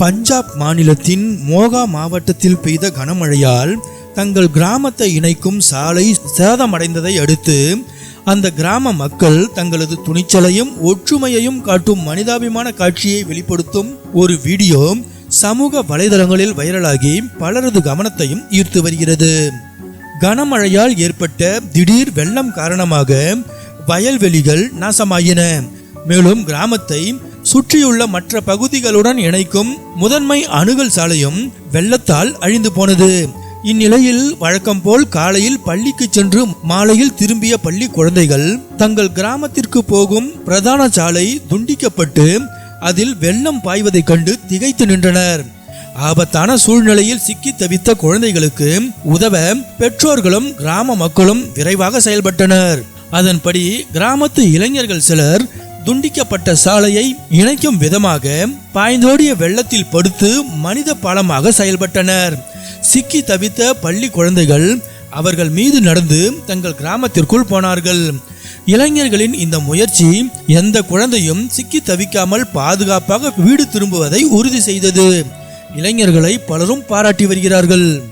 பஞ்சாப் மாநிலத்தின் மோகா மாவட்டத்தில் பெய்த கனமழையால் தங்கள் கிராமத்தை இணைக்கும் சாலை சேதமடைந்ததை அடுத்து அந்த கிராம மக்கள் தங்களது துணிச்சலையும் ஒற்றுமையையும் காட்டும் மனிதாபிமான காட்சியை வெளிப்படுத்தும் ஒரு வீடியோ சமூக வலைதளங்களில் வைரலாகி பலரது கவனத்தையும் ஈர்த்து வருகிறது. கனமழையால் ஏற்பட்ட திடீர் வெள்ளம் காரணமாக வயல்வெளிகள் நாசமாயின. மேலும் கிராமத்தை சுற்றியுள்ள மற்ற பகுதிகளுடன் இணைக்கும் முதன்மை அணுகல் சாலையும் வெள்ளத்தால் அழிந்து போனது. இந்நிலையில் வழக்கம் போல் காலையில் பள்ளிக்கு சென்று மாலையில் திரும்பிய பள்ளி குழந்தைகள் தங்கள் கிராமத்திற்கு போகும் பிரதான சாலை துண்டிக்கப்பட்டு அதில் வெள்ளம் பாய்வதைக் கண்டு திகைத்து நின்றனர். ஆபத்தான சூழ்நிலையில் சிக்கி தவித்த குழந்தைகளுக்கு உதவ பெற்றோர்களும் கிராம மக்களும் விரைவாக செயல்பட்டனர். அதன்படி கிராமத்து இளைஞர்கள் சிலர் துண்டிக்கப்பட்ட சாலையை இணைக்கும் விதமாக பாய்ந்தோடிய வெள்ளத்தில் படுத்து மனித பாலமாக செயல்பட்டனர். சிக்கி தவித்த பள்ளி குழந்தைகள் அவர்கள் மீது நடந்து தங்கள் கிராமத்திற்குள் போனார்கள். இளைஞர்களின் இந்த முயற்சி எந்த குழந்தையும் சிக்கி தவிக்காமல் பாதுகாப்பாக வீடு திரும்புவதை உறுதி செய்தது. இளைஞர்களை பலரும் பாராட்டி வருகிறார்கள்.